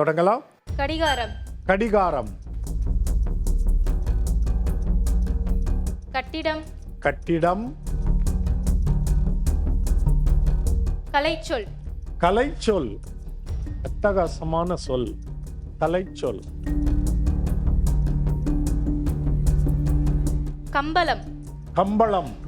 தொடங்கலாம். கடிகாரம். கடிகாரம். கட்டிடம். கட்டிடம். கலைச்சொல். கலைச்சொல். அட்டகாசமான சொல். கலைச்சொல். கம்பளம். கம்பளம்.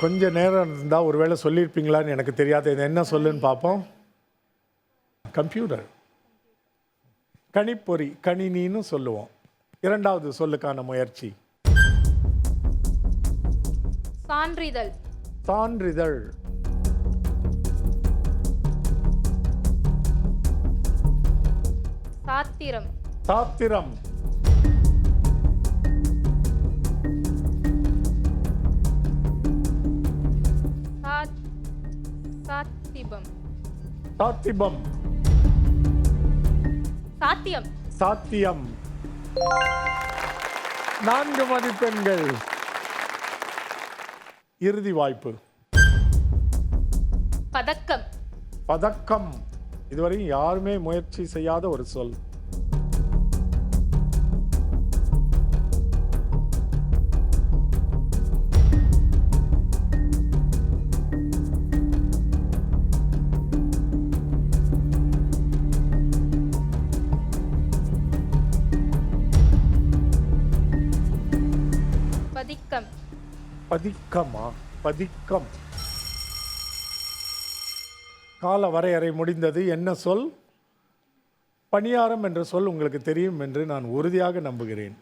கொஞ்ச நேரம் இருந்தால் ஒருவேளை சொல்லியிருப்பீங்களான்னு எனக்கு தெரியாது. இது என்ன சொல்லுன்னு பார்ப்போம். கம்ப்யூட்டர். கணிப்பொறி கணினின்னு சொல்லுவோம். இரண்டாவது சொல்லுக்கான முயற்சி. சான்றிதழ். சான்றிதழ். சாத்திரம். சாத்திரம். சாத்திபம். சாத்திபம். சாத்தியம். சாத்தியம். நான்கு மதிப்பெண்கள். இறுதி வாய்ப்பு. பதக்கம். பதக்கம். இதுவரை யாருமே முயற்சி செய்யாத ஒரு சொல். பதிக்கம். பதிக்கமா? பதிக்கம். கால வரையறை முடிந்தது. என்ன சொல்? பணியாரம் என்ற சொல் உங்களுக்கு தெரியும் என்று நான் உறுதியாக நம்புகிறேன்.